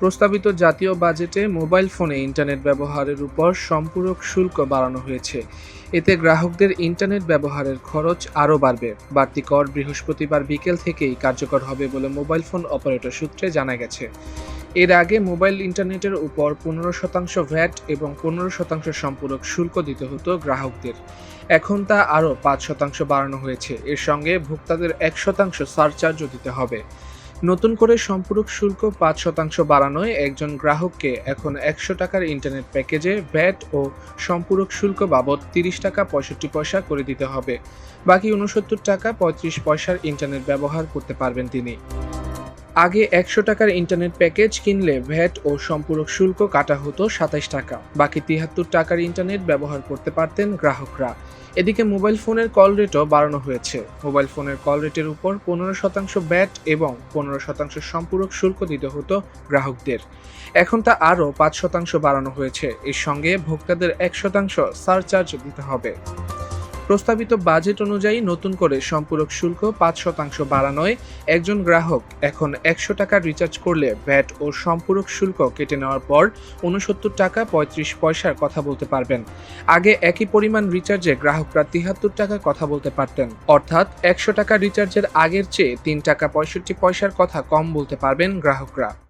প্রস্তাবিত জাতীয় বাজেটে মোবাইল ফোনে ইন্টারনেট ব্যবহারের উপর সম্পূরক শুল্ক বাড়ানো হয়েছে। এতে গ্রাহকদের ইন্টারনেট ব্যবহারের খরচ আরও বাড়বে। বাড়তি কর বৃহস্পতিবার বিকেল থেকেই কার্যকর হবে বলে মোবাইল ফোন অপারেটর সূত্রে জানা গেছে। এর আগে মোবাইল ইন্টারনেটের উপর পনেরো শতাংশ ভ্যাট এবং পনেরো শতাংশ সম্পূরক শুল্ক দিতে হতো গ্রাহকদের। এখন তা আরও পাঁচ শতাংশ বাড়ানো হয়েছে। এর সঙ্গে ভোক্তাদের এক শতাংশ সারচার্জও দিতে হবে। নতুন করে সম্পূরক শুল্ক পাঁচ শতাংশ বাড়ানোয় একজন গ্রাহককে এখন একশো টাকার ইন্টারনেট প্যাকেজে ভ্যাট ও সম্পূরক শুল্ক বাবদ তিরিশ টাকা পঁয়ষট্টি পয়সা করে দিতে হবে। বাকি উনসত্তর টাকা পঁয়ত্রিশ পয়সার ইন্টারনেট ব্যবহার করতে পারবেন তিনি। আগে একশো টাকার ইন্টারনেট প্যাকেজ কিনলে ভ্যাট ও সম্পূরক শুল্ক কাটা হতো সাতাইশ টাকা। বাকি তিয়াত্তর টাকার ইন্টারনেট ব্যবহার করতে পারতেন গ্রাহকরা। এদিকে মোবাইল ফোনের কল রেটও বাড়ানো হয়েছে। মোবাইল ফোনের কল রেটের উপর পনেরো শতাংশ ব্যাট এবং পনেরো শতাংশ সম্পূরক শুল্ক দিতে হতো গ্রাহকদের। এখন তা আরও পাঁচ শতাংশ বাড়ানো হয়েছে। এর সঙ্গে ভোক্তাদের এক শতাংশ সারচার্জ দিতে হবে। প্রস্তাবিত বাজেট অনুযায়ী নতুন করে সম্পূরক শুল্ক পাঁচ শতাংশ বাড়ানোয় একজন গ্রাহক এখন একশো টাকা রিচার্জ করলে ভ্যাট ও সম্পূরক শুল্ক কেটে নেওয়ার পর উনসত্তর টাকা পঁয়ত্রিশ পয়সার কথা বলতে পারবেন। আগে একই পরিমাণ রিচার্জে গ্রাহকরা তিহাত্তর টাকা কথা বলতে পারতেন। অর্থাৎ একশো টাকা রিচার্জের আগের চেয়ে তিন টাকা পঁয়ষট্টি পয়সার কথা কম বলতে পারবেন গ্রাহকরা।